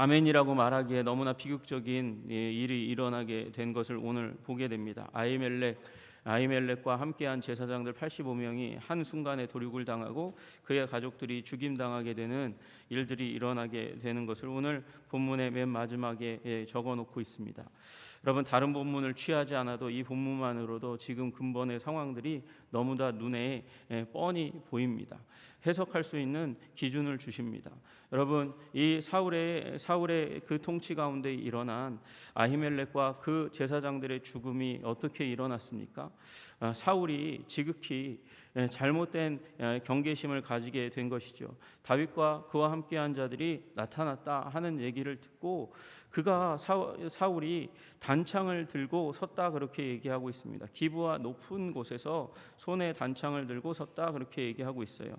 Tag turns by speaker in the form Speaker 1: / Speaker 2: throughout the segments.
Speaker 1: 아멘이라고 말하기에 너무나 비극적인 예, 일이 일어나게 된 것을 오늘 보게 됩니다. 아이멜렉 아이멜렉과 함께한 제사장들 85명이 한 순간에 도륙을 당하고 그의 가족들이 죽임 당하게 되는 일들이 일어나게 되는 것을 오늘 본문의 맨 마지막에 예, 적어 놓고 있습니다. 여러분 다른 본문을 취하지 않아도 이 본문만으로도 지금 근본의 상황들이 너무나 눈에 예, 뻔히 보입니다. 해석할 수 있는 기준을 주십니다. 여러분 이 사울의 사울의 그 통치 가운데 일어난 아히멜렉과 그 제사장들의 죽음이 어떻게 일어났습니까? 아, 사울이 지극히 예, 잘못된 예, 경계심을 가지게 된 것이죠. 다윗과 그와 함께한 자들이 나타났다 하는 얘기를 듣고 그가 사울이 단창을 들고 섰다 그렇게 얘기하고 있습니다. 기부와 높은 곳에서 손에 단창을 들고 섰다 그렇게 얘기하고 있어요.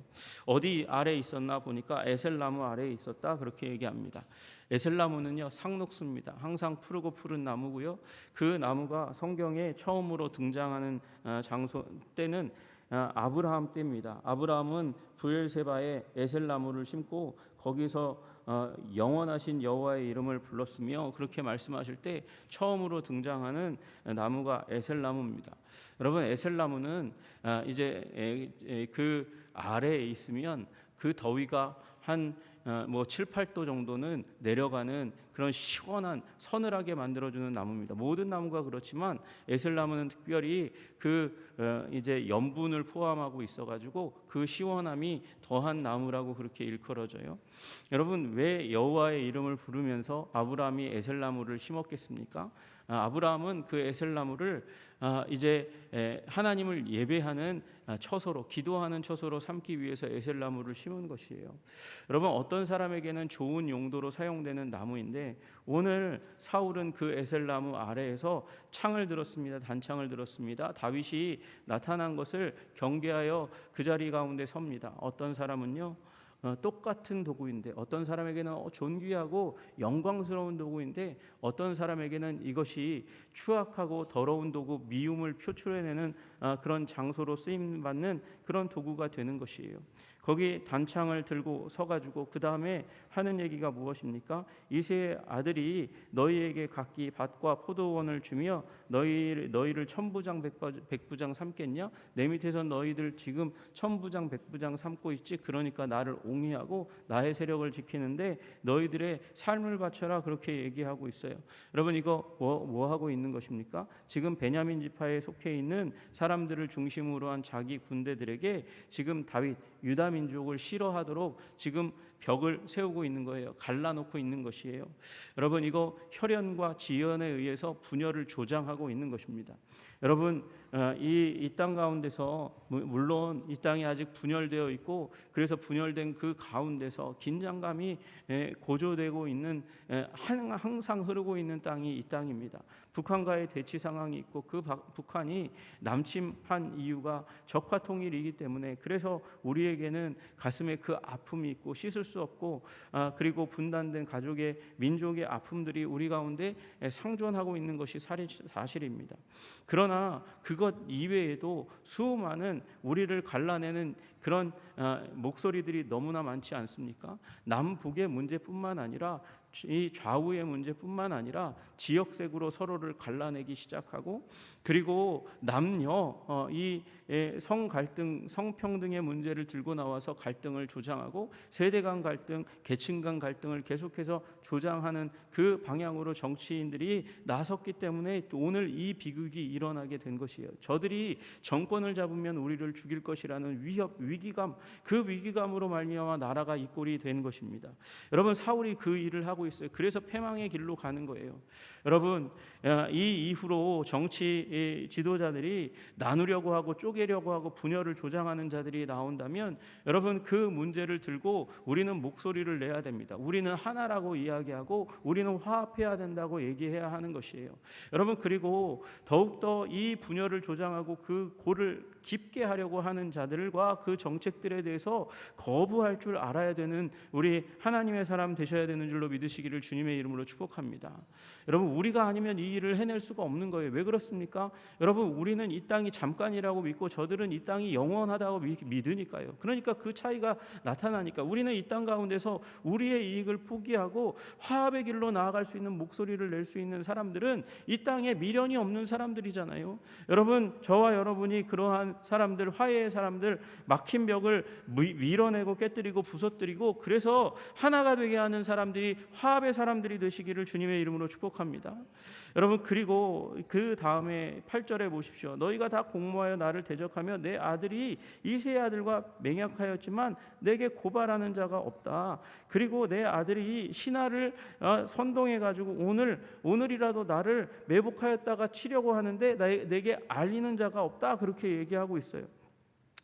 Speaker 1: 어디 아래 있었나 보니까 에셀나무 아래에 있었다 그렇게 얘기합니다. 에셀나무는요 상록수입니다. 항상 푸르고 푸른 나무고요. 그 나무가 성경에 처음으로 등장하는 아, 장소 때는 아, 아브라함 때입니다. 아브라함은 부엘세바에 에셀 나무를 심고 거기서 어, 영원하신 여호와의 이름을 불렀으며 그렇게 말씀하실 때 처음으로 등장하는 나무가 에셀 나무입니다. 여러분 에셀 나무는 아, 이제 그 아래에 있으면 그 더위가 한뭐 7, 8도 정도는 내려가는 그런 시원한 서늘하게 만들어주는 나무입니다. 모든 나무가 그렇지만 에셀나무는 특별히 그 어, 이제 염분을 포함하고 있어가지고 그 시원함이 더한 나무라고 그렇게 일컬어져요. 여러분 왜 여호와의 이름을 부르면서 아브라함이 에셀 나무를 심었겠습니까? 아, 아브라함은 그 에셀 나무를 아, 이제 하나님을 예배하는 아, 처소로 기도하는 처소로 삼기 위해서 에셀 나무를 심은 것이에요. 여러분 어떤 사람에게는 좋은 용도로 사용되는 나무인데 오늘 사울은 그 에셀나무 아래에서 창을 들었습니다. 단창을 들었습니다. 다윗이 나타난 것을 경계하여 그 자리 가운데 섭니다. 어떤 사람은요. 어, 똑같은 도구인데 어떤 사람에게는 어, 존귀하고 영광스러운 도구인데 어떤 사람에게는 이것이 추악하고 더러운 도구 미움을 표출해내는 어, 그런 장소로 쓰임 받는 그런 도구가 되는 것이에요. 거기 단창을 들고 서가지고 그 다음에 하는 얘기가 무엇입니까? 이세 아들이 너희에게 각기 밭과 포도원을 주며 너희 너희를 천부장 백부장 삼겠냐? 내 밑에서 너희들 지금 천부장 백부장 삼고 있지. 그러니까 나를 옹이하고 나의 세력을 지키는데 너희들의 삶을 바쳐라 그렇게 얘기하고 있어요. 여러분 이거 뭐, 뭐 하고 있는 것입니까? 지금 베냐민 지파에 속해 있는 사람들을 중심으로 한 자기 군대들에게 지금 다윗 유다 민족을 싫어하도록 지금 벽을 세우고 있는 거예요. 갈라놓고 있는 것이에요. 여러분 이거 혈연과 지연에 의해서 분열을 조장하고 있는 것입니다. 여러분 어, 이이 땅 가운데서 물론 이 땅이 아직 분열되어 있고 그래서 분열된 그 가운데서 긴장감이 고조되고 있는 항상 흐르고 있는 땅이 이 땅입니다. 북한과의 대치 상황이 있고 그 북한이 남침한 이유가 적화 통일이기 때문에 그래서 우리에게는 가슴에 그 아픔이 있고 씻을 수 없고 아, 그리고 분단된 가족의 민족의 아픔들이 우리 가운데 상존하고 있는 것이 사실입니다. 그러나 그것 이외에도 수많은 우리를 갈라내는 그런 아, 목소리들이 너무나 많지 않습니까? 남북의 문제뿐만 아니라 이 좌우의 문제뿐만 아니라 지역색으로 서로를 갈라내기 시작하고 그리고 남녀 어, 이성 갈등, 성평등의 문제를 들고 나와서 갈등을 조장하고 세대 간 갈등, 계층 간 갈등을 계속해서 조장하는 그 방향으로 정치인들이 나섰기 때문에 오늘 이 비극이 일어나게 된 것이에요. 저들이 정권을 잡으면 우리를 죽일 것이라는 위협, 위기감, 그 위기감으로 말미암아 나라가 이 꼴이 된 것입니다. 여러분 사울이 그 일을 하고 있어요. 그래서 패망의 길로 가는 거예요. 여러분 이 이후로 정치 지도자들이 나누려고 하고 쪼개려고 하고 분열을 조장하는 자들이 나온다면 여러분 그 문제를 들고 우리는 목소리를 내야 됩니다. 우리는 하나라고 이야기하고 우리는 화합해야 된다고 얘기해야 하는 것이에요. 여러분 그리고 더욱더 이 분열을 조장하고 그 골을 깊게 하려고 하는 자들과 그 정책들에 대해서 거부할 줄 알아야 되는 우리 하나님의 사람 되셔야 되는 줄로 믿으시기를 주님의 이름으로 축복합니다. 여러분 우리가 아니면 이 일을 해낼 수가 없는 거예요. 왜 그렇습니까? 여러분 우리는 이 땅이 잠깐이라고 믿고 저들은 이 땅이 영원하다고 믿- 믿으니까요. 그러니까 그 차이가 나타나니까 우리는 이 땅 가운데서 우리의 이익을 포기하고 화합의 길로 나아갈 수 있는 목소리를 낼 수 있는 사람들은 이 땅에 미련이 없는 사람들이잖아요. 여러분 저와 여러분이 그러한 사람들 화해의 사람들 막힌 벽을 미- 밀어내고 깨뜨리고 부서뜨리고 그래서 하나가 되게 하는 사람들이 화합의 사람들이 되시기를 주님의 이름으로 축복합니다. 여러분 그리고 그 다음에 8절에 보십시오. 너희가 다 공모하여 나를 대적하며 내 아들이 이세의 아들과 맹약하였지만 내게 고발하는 자가 없다. 그리고 내 아들이 신하를 어, 선동해 가지고 오늘 오늘이라도 나를 매복하였다가 치려고 하는데 나- 내게 알리는 자가 없다. 그렇게 얘기하 고 있어요.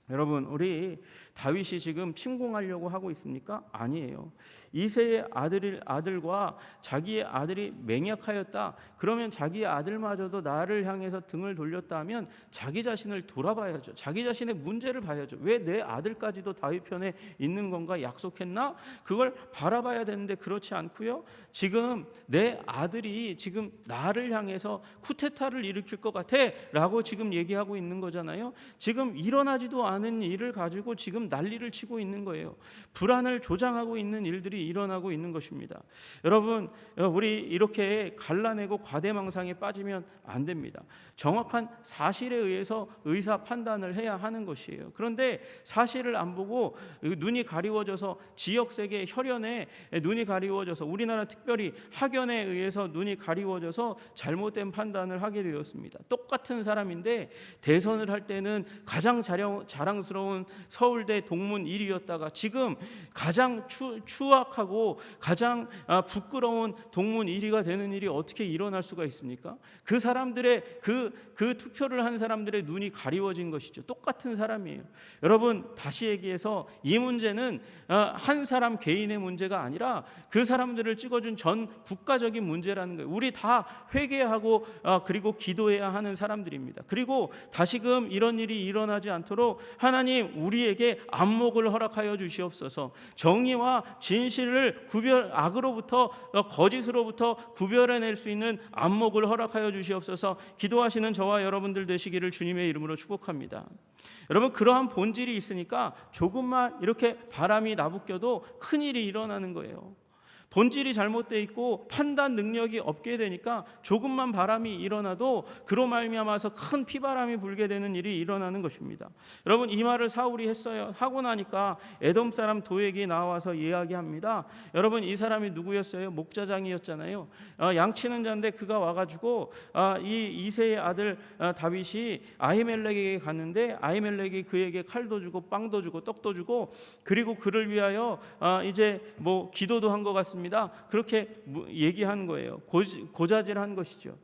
Speaker 1: 여러분 우리 다윗이 지금 침공하려고 하고 있습니까? 아니에요. 이세의 아들 아들과 자기의 아들이 맹약하였다. 그러면 자기의 아들마저도 나를 향해서 등을 돌렸다 하면 자기 자신을 돌아봐야죠. 자기 자신의 문제를 봐야죠. 왜 내 아들까지도 다윗 편에 있는 건가 약속했나? 그걸 바라봐야 되는데 그렇지 않고요. 지금 내 아들이 지금 나를 향해서 쿠데타를 일으킬 것 같아라고 지금 얘기하고 있는 거잖아요. 지금 일어나지도 않은 일을 가지고 지금 난리를 치고 있는 거예요. 불안을 조장하고 있는 일들이 일어나고 있는 것입니다. 여러분, 어, 우리 이렇게 갈라내고 과대망상에 빠지면 안 됩니다. 정확한 사실에 의해서 의사 판단을 해야 하는 것이에요. 그런데 사실을 안 보고 눈이 가리워져서 지역 세계 혈연에 눈이 가리워져서 우리나라 특별히 학연에 의해서 눈이 가리워져서 잘못된 판단을 하게 되었습니다. 똑같은 사람인데 대선을 할 때는 가장 자랑, 자랑스러운 서울대 동문 1위였다가 지금 가장 추, 추악 하고 가장 아, 부끄러운 동문 1위가 되는 일이 어떻게 일어날 수가 있습니까? 그 사람들의 그, 그 투표를 한 사람들의 눈이 가리워진 것이죠. 똑같은 사람이에요. 여러분 다시 얘기해서 이 문제는 아, 한 사람 개인의 문제가 아니라 그 사람들을 찍어준 전 국가적인 문제라는 거예요. 우리 다 회개하고 아, 그리고 기도해야 하는 사람들입니다. 그리고 다시금 이런 일이 일어나지 않도록 하나님 우리에게 안목을 허락하여 주시옵소서. 정의와 진실 을 구별 악으로부터 어, 거짓으로부터 구별해낼 수 있는 안목을 허락하여 주시옵소서. 기도하시는 저와 여러분들 되시기를 주님의 이름으로 축복합니다. 여러분 그러한 본질이 있으니까 조금만 이렇게 바람이 나부껴도 큰 일이 일어나는 거예요. 본질이 잘못돼 있고 판단 능력이 없게 되니까 조금만 바람이 일어나도 그로 말미암아서 큰 피바람이 불게 되는 일이 일어나는 것입니다. 여러분 이 말을 사울이 했어요. 하고 나니까 에돔 사람 도액이 나와서 이야기합니다. 여러분 이 사람이 누구였어요? 목자장이었잖아요. 어, 양치는 자인데 그가 와가지고 아, 이 이세의 아들 아, 다윗이 아히멜렉에게 갔는데 아히멜렉이 그에게 칼도 주고 빵도 주고 떡도 주고 그리고 그를 위하여 아, 이제 뭐 기도도 한 것 같습니다. 그렇게 무- 얘기한 거예요. 고자질한 것이죠.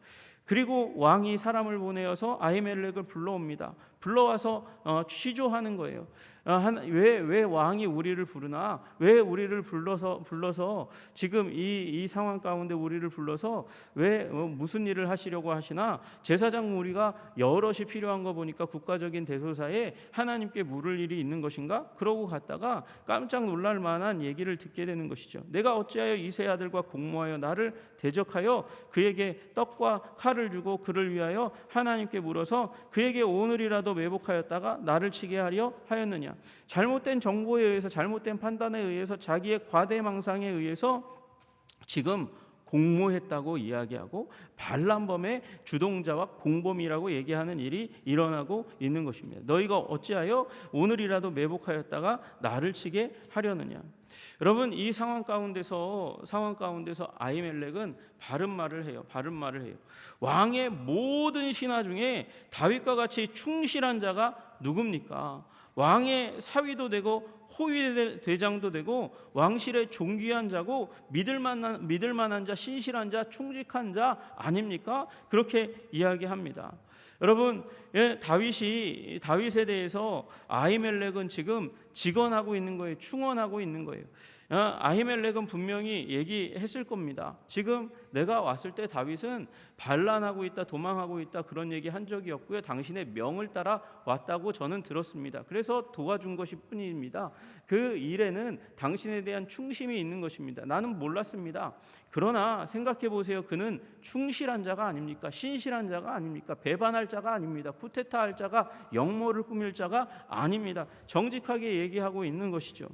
Speaker 1: 그리고 왕이 사람을 보내어서 아히멜렉을 불러옵니다. 불러와서 어, 취조하는 거예요. 왜 왜 왕이 우리를 부르나? 왜 우리를 불러서 불러서 지금 이 이 상황 가운데 우리를 불러서 왜 어, 무슨 일을 하시려고 하시나? 제사장 무리가 여럿이 필요한 거 보니까 국가적인 대소사에 하나님께 물을 일이 있는 것인가? 그러고 갔다가 깜짝 놀랄 만한 얘기를 듣게 되는 것이죠. 내가 어찌하여 이세 아들과 공모하여 나를 대적하여 그에게 떡과 칼을 주고 그를 위하여 하나님께 물어서 그에게 오늘이라도 매복하였다가 나를 치게 하려 하였느냐? 잘못된 정보에 의해서 잘못된 판단에 의해서 자기의 과대망상에 의해서 지금 공모했다고 이야기하고 반란범의 주동자와 공범이라고 얘기하는 일이 일어나고 있는 것입니다. 너희가 어찌하여 오늘이라도 매복하였다가 나를 치게 하려느냐? 여러분 이 상황 가운데서 상황 가운데서 아이멜렉은 바른 말을 해요. 바른 말을 해요. 왕의 모든 신하 중에 다윗과 같이 충실한 자가 누굽니까? 왕의 사위도 되고 호위 대장도 되고 왕실의 존귀한 자고 믿을 만한 믿을 만한 자, 신실한 자, 충직한 자 아닙니까? 그렇게 이야기합니다. 여러분, 예, 다윗이 다윗에 대해서 아이멜렉은 지금 직언하고 있는 거예요. 충언하고 있는 거예요. 어, 아히멜렉은 분명히 얘기했을 겁니다. 지금 내가 왔을 때 다윗은 반란하고 있다, 도망하고 있다 그런 얘기 한 적이 없고요. 당신의 명을 따라 왔다고 저는 들었습니다. 그래서 도와준 것이 뿐입니다. 그 일에는 당신에 대한 충심이 있는 것입니다. 나는 몰랐습니다. 그러나 생각해 보세요. 그는 충실한 자가 아닙니까? 신실한 자가 아닙니까? 배반할 자가 아닙니다. 쿠데타 할 자가 영모를 꾸밀 자가 아닙니다. 정직하게 얘기하고 있는 것이죠.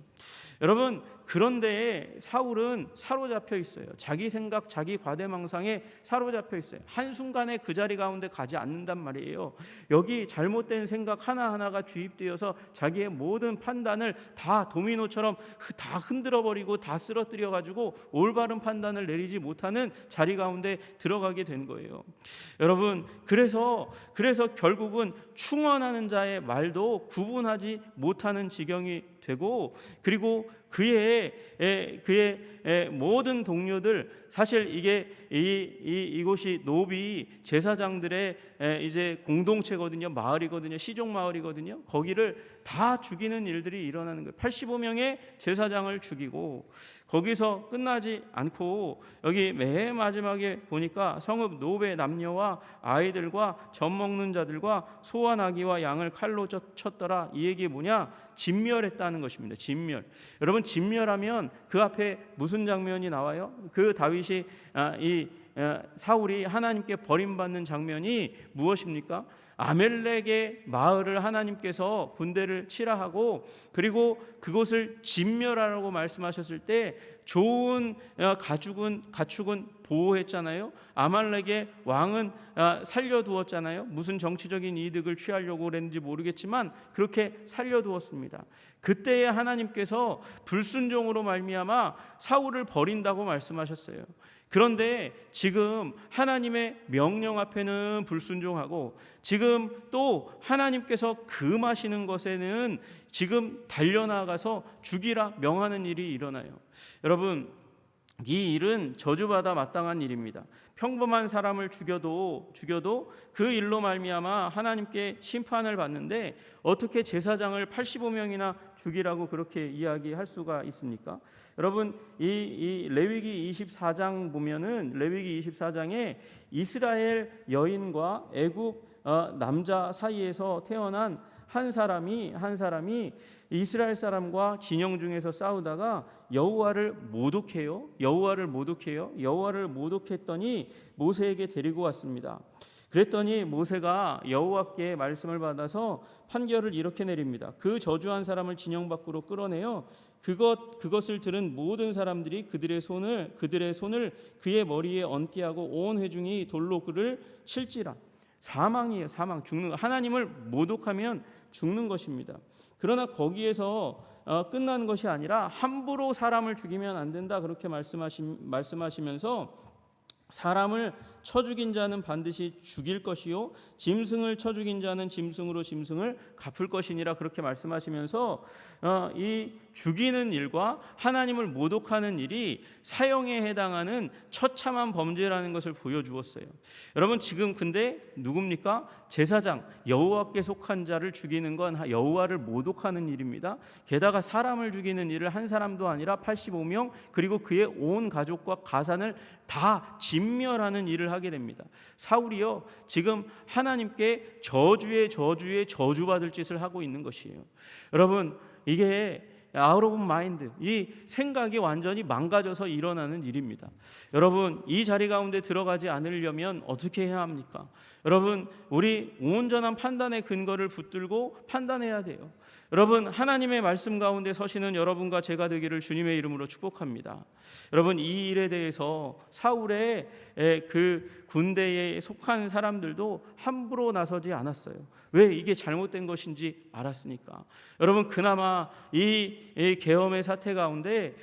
Speaker 1: 여러분 그런데 사울은 사로잡혀 있어요. 자기 생각, 자기 과대망상에 사로잡혀 있어요. 한 순간에 그 자리 가운데 가지 않는단 말이에요. 여기 잘못된 생각 하나 하나가 주입되어서 자기의 모든 판단을 다 도미노처럼 다 흔들어 버리고 다 쓰러뜨려 가지고 올바른 판단을 내리지 못하는 자리 가운데 들어가게 된 거예요. 여러분 그래서 그래서 결국은 충원하는 자의 말도 구분하지 못하는 지경이 되고 그리고 그의 에, 그의 에, 모든 동료들 사실 이게 이, 이 이곳이 노비 제사장들의 에, 이제 공동체거든요. 마을이거든요. 시종 마을이거든요. 거기를 다 죽이는 일들이 일어나는 거예요. 85명의 제사장을 죽이고 거기서 끝나지 않고 여기 맨 마지막에 보니까 성읍 노베 남녀와 아이들과 젖 먹는 자들과 소와 나귀와 양을 칼로 쳤더라. 이 얘기 뭐냐? 진멸했다는 것입니다. 진멸. 여러분 진멸하면 그 앞에 무슨 장면이 나와요? 그 다윗이 아, 이 아, 사울이 하나님께 버림받는 장면이 무엇입니까 아멜렉의 마을을 하나님께서 군대를 치라 하고 그리고 그곳을 진멸하라고 말씀하셨을 때 좋은 어, 가축은 가축은 보호했잖아요. 아말렉의 왕은 어, 살려두었잖아요. 무슨 정치적인 이득을 취하려고 그랬는지 모르겠지만 그렇게 살려두었습니다. 그때에 하나님께서 불순종으로 말미암아 사울을 버린다고 말씀하셨어요. 그런데 지금 하나님의 명령 앞에는 불순종하고 지금 또 하나님께서 금하시는 것에는 지금 달려나가서 죽이라 명하는 일이 일어나요. 여러분 이 일은 저주받아 마땅한 일입니다. 평범한 사람을 죽여도 죽여도 그 일로 말미암아 하나님께 심판을 받는데 어떻게 제사장을 85명이나 죽이라고 그렇게 이야기할 수가 있습니까? 여러분 이, 이 레위기 24장 보면은 레위기 24장에 이스라엘 여인과 애굽 어, 남자 사이에서 태어난 한 사람이 한 사람이 이스라엘 사람과 진영 중에서 싸우다가 여호와를 모독해요. 여호와를 모독해요. 여호와를 모독했더니 모세에게 데리고 왔습니다. 그랬더니 모세가 여호와께 말씀을 받아서 판결을 이렇게 내립니다. 그 저주한 사람을 진영 밖으로 끌어내요. 그것 그것을 들은 모든 사람들이 그들의 손을 그들의 손을 그의 머리에 얹게 하고 온 회중이 돌로 그를 칠지라. 사망이에요. 사망 죽는 하나님을 모독하면 죽는 것입니다. 그러나 거기에서 어, 끝나는 것이 아니라 함부로 사람을 죽이면 안 된다 그렇게 말씀하시, 말씀하시면서 사람을 쳐 죽인 자는 반드시 죽일 것이요 짐승을 쳐 죽인 자는 짐승으로 짐승을 갚을 것이니라 그렇게 말씀하시면서 어, 이 죽이는 일과 하나님을 모독하는 일이 사형에 해당하는 처참한 범죄라는 것을 보여주었어요. 여러분 지금 근데 누굽니까? 제사장 여호와께 속한 자를 죽이는 건 여호와를 모독하는 일입니다. 게다가 사람을 죽이는 일을 한 사람도 아니라 85명 그리고 그의 온 가족과 가산을 다 진멸하는 일을 하게 됩니다. 사울이요 지금 하나님께 저주의 저주의 저주받을 짓을 하고 있는 것이에요. 여러분 이게 아웃 오브 마인드 이 생각이 완전히 망가져서 일어나는 일입니다. 여러분 이 자리 가운데 들어가지 않으려면 어떻게 해야 합니까? 여러분 우리 온전한 판단의 근거를 붙들고 판단해야 돼요. 여러분 하나님의 말씀 가운데 서시는 여러분과 제가 되기를 주님의 이름으로 축복합니다. 여러분 이 일에 대해서 사울의 그 군대에 속한 사람들도 함부로 나서지 않았어요. 왜 이게 잘못된 것인지 알았으니까. 여러분 그나마 이, 계엄의 사태 가운데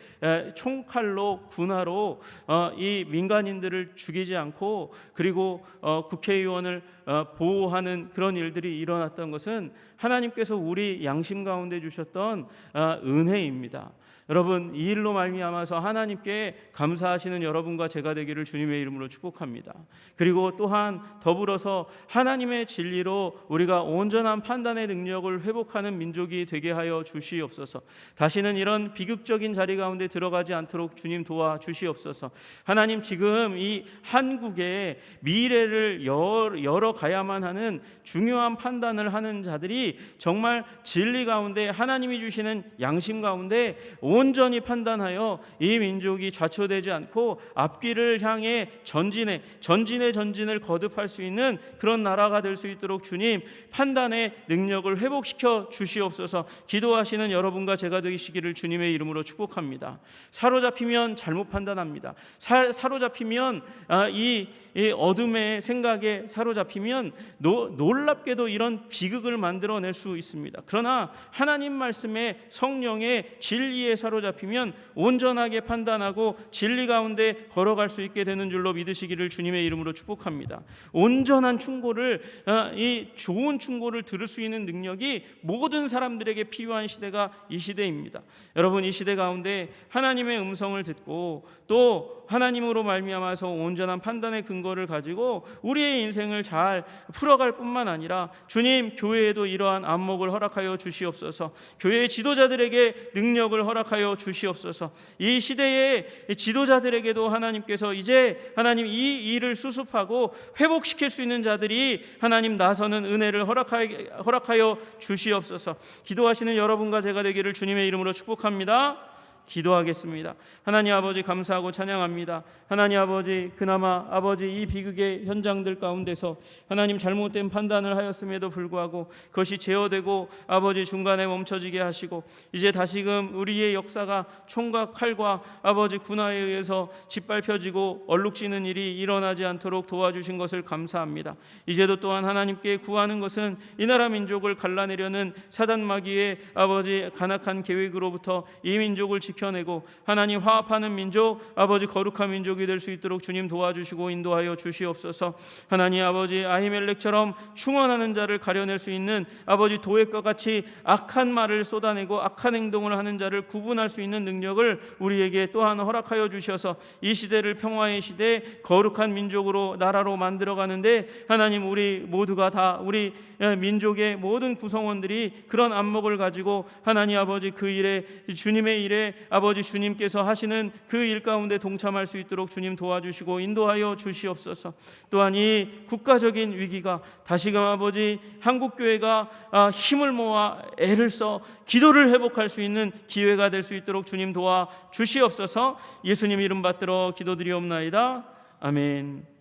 Speaker 1: 총칼로 군화로 어, 이 민간인들을 죽이지 않고 그리고 어, 국회의원을 어, 보호하는 그런 일들이 일어났던 것은 하나님께서 우리 양심 가운데 주셨던 아, 은혜입니다. 여러분 이 일로 말미암아서 하나님께 감사하시는 여러분과 제가 되기를 주님의 이름으로 축복합니다. 그리고 또한 더불어서 하나님의 진리로 우리가 온전한 판단의 능력을 회복하는 민족이 되게 하여 주시옵소서. 다시는 이런 비극적인 자리 가운데 들어가지 않도록 주님 도와 주시옵소서. 하나님 지금 이 한국의 미래를 열- 열어 가야만 하는 중요한 판단을 하는 자들이 정말 진리 가운데 하나님이 주시는 양심 가운데 온전히 판단하여 이 민족이 좌초되지 않고 앞길을 향해 전진해 전진의 전진을 거듭할 수 있는 그런 나라가 될 수 있도록 주님 판단의 능력을 회복시켜 주시옵소서. 기도하시는 여러분과 제가 되시기를 주님의 이름으로 축복합니다. 사로잡히면 잘못 판단합니다. 사, 사로잡히면 아, 이, 이 어둠의 생각에 사로잡히면 노, 놀랍게도 이런 비극을 만들어낼 수 있습니다. 그러나 하나님 말씀의 성령의 진리에 사로잡히면 온전하게 판단하고 진리 가운데 걸어갈 수 있게 되는 줄로 믿으시기를 주님의 이름으로 축복합니다. 온전한 충고를 아, 이 좋은 충고를 들을 수 있는 능력이 모든 사람들에게 필요한 시대가 이 시대 입니다. 여러분 이 시대 가운데 하나님의 음성을 듣고 또 하나님으로 말미암아서 온전한 판단의 근거를 가지고 우리의 인생을 잘 풀어갈 뿐만 아니라 주님 교회에도 이러한 안목을 허락하여 주시옵소서. 교회 지도자들에게 능력을 허락하여 주시옵소서. 이 시대의 지도자들에게도 하나님께서 이제 하나님 이 일을 수습하고 회복시킬 수 있는 자들이 하나님 나서는 은혜를 허락하여 주시옵소서. 기도하시는 여러분과 제가 되기를 주님의 이름으로 축복합니다. 기도하겠습니다. 하나님 아버지 감사하고 찬양합니다. 하나님 아버지 그나마 아버지 이 비극의 현장들 가운데서 하나님 잘못된 판단을 하였음에도 불구하고 그것이 제어되고 아버지 중간에 멈춰지게 하시고 이제 다시금 우리의 역사가 총과 칼과 아버지 군화에 의해서 짓밟혀지고 얼룩지는 일이 일어나지 않도록 도와주신 것을 감사합니다. 이제도 또한 하나님께 구하는 것은 이 나라 민족을 갈라내려는 사단 마귀의 아버지 간악한 계획으로부터 이 민족을 지 켜내고 하나님 화합하는 민족 아버지 거룩한 민족이 될 수 있도록 주님 도와주시고 인도하여 주시옵소서. 하나님 아버지 아히멜렉처럼 충원하는 자를 가려낼 수 있는 아버지 도액과 같이 악한 말을 쏟아내고 악한 행동을 하는 자를 구분할 수 있는 능력을 우리에게 또한 허락하여 주셔서 이 시대를 평화의 시대 거룩한 민족으로 나라로 만들어 가는데 하나님 우리 모두가 다 우리 민족의 모든 구성원들이 그런 안목을 가지고 하나님 아버지 그 일에 주님의 일에 아버지 주님께서 하시는 그 일 가운데 동참할 수 있도록 주님 도와주시고 인도하여 주시옵소서. 또한 이 국가적인 위기가 다시금 아버지 한국 교회가 아, 힘을 모아 애를 써 기도를 회복할 수 있는 기회가 될 수 있도록 주님 도와 주시옵소서. 예수님 이름 받들어 기도드리옵나이다. 아멘.